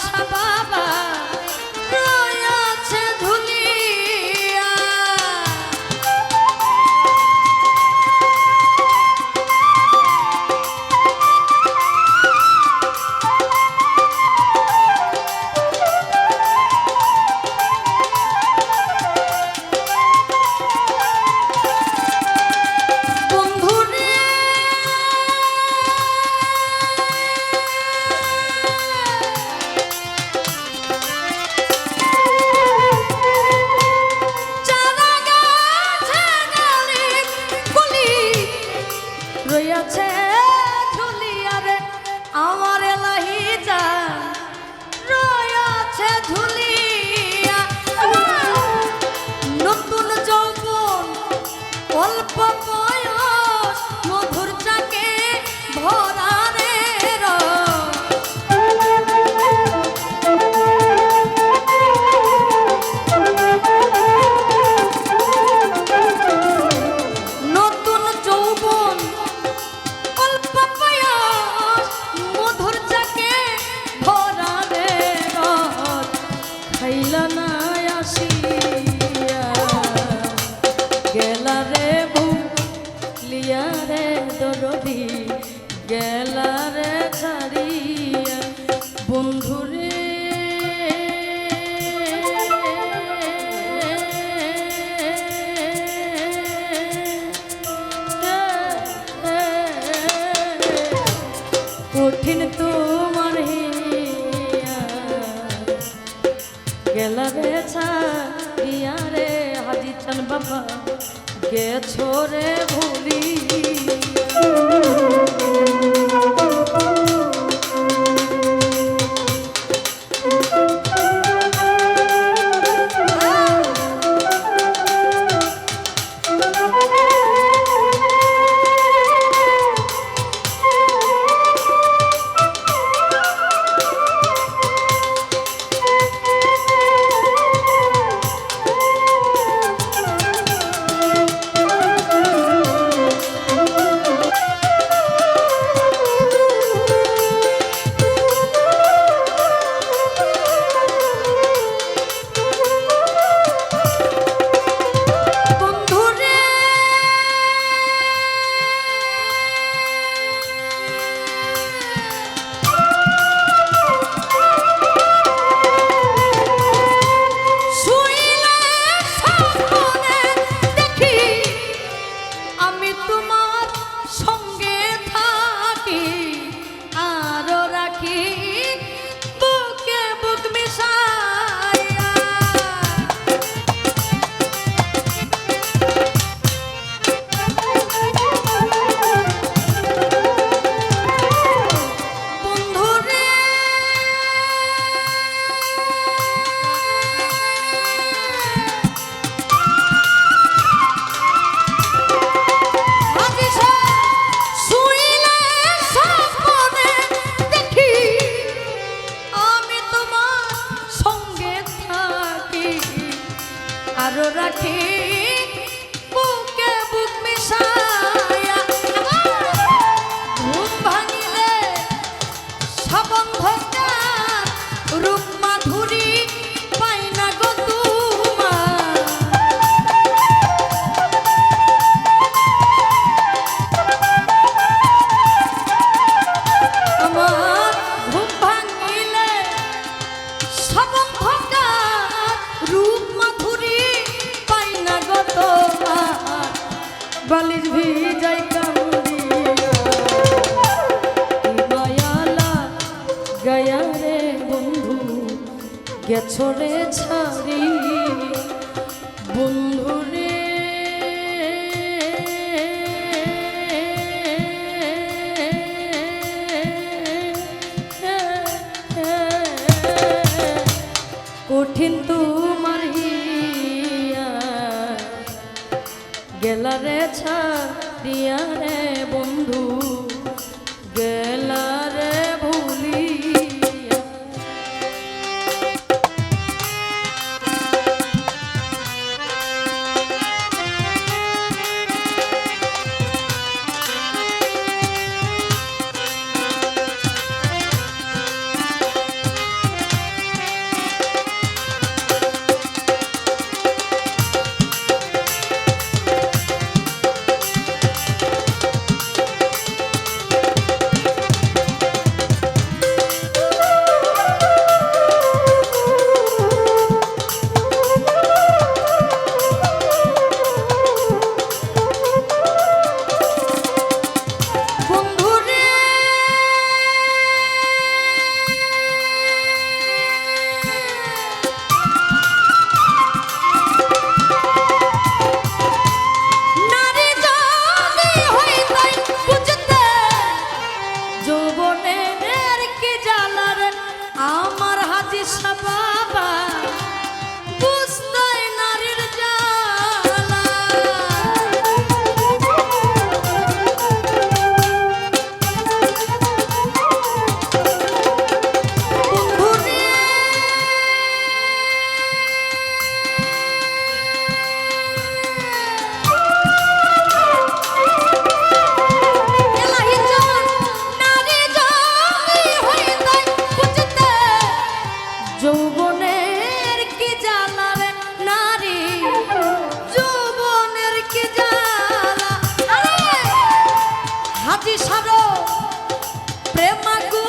Vamos. বাবা গেছো রে ভুলি। ছোড়ে ছাড়ি বন্ধুরে। কঠিন তোমার হিয়া গেলারে ছাড়িয়া রে বন্ধু গেল করো। প্রেমা গো